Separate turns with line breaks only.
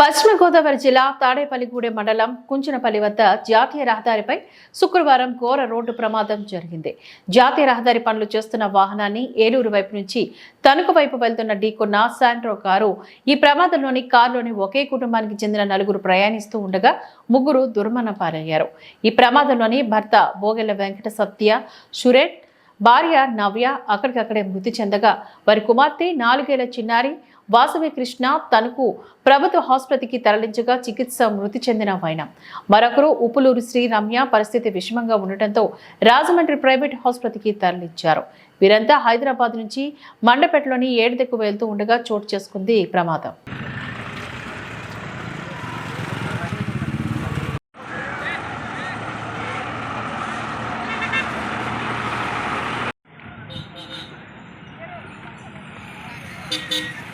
పశ్చిమ గోదావరి జిల్లా తాడేపల్లిగూడెం మండలం కుంచనపల్లి వద్ద జాతీయ రహదారిపై శుక్రవారం ఘోర రోడ్డు ప్రమాదం జరిగింది. జాతీయ రహదారి పనులు చేస్తున్న వాహనాన్ని ఏలూరు వైపు నుంచి తణుకు వైపు వెళ్తున్న ఢీకొన్న శాంట్రో కారు ఈ ప్రమాదంలోని కారులోని ఒకే కుటుంబానికి చెందిన నలుగురు ప్రయాణిస్తూ ఉండగా ముగ్గురు దుర్మరణ పాలయ్యారు. ఈ ప్రమాదంలోని భర్త బోగెల వెంకట సత్య సురేట్ భార్య నవ్య అక్కడికక్కడే మృతి చెందగా వారి కుమార్తె నాలుగేళ్ళ చిన్నారి వాసవి కృష్ణ తనకు ప్రభుత్వ ఆసుపత్రికి తరలించగా చికిత్స మృతి చెందిన వైన మరొకరు ఉప్పులూరు శ్రీ రమ్య పరిస్థితి విషమంగా ఉండటంతో రాజమండ్రి ప్రైవేట్ ఆసుపత్రికి తరలించారు. వీరంతా హైదరాబాద్ నుంచి మండపేటలోని ఏడుదెక్కు వెళ్తూ ఉండగా చోటు చేసుకుంది ప్రమాదం. Thank you.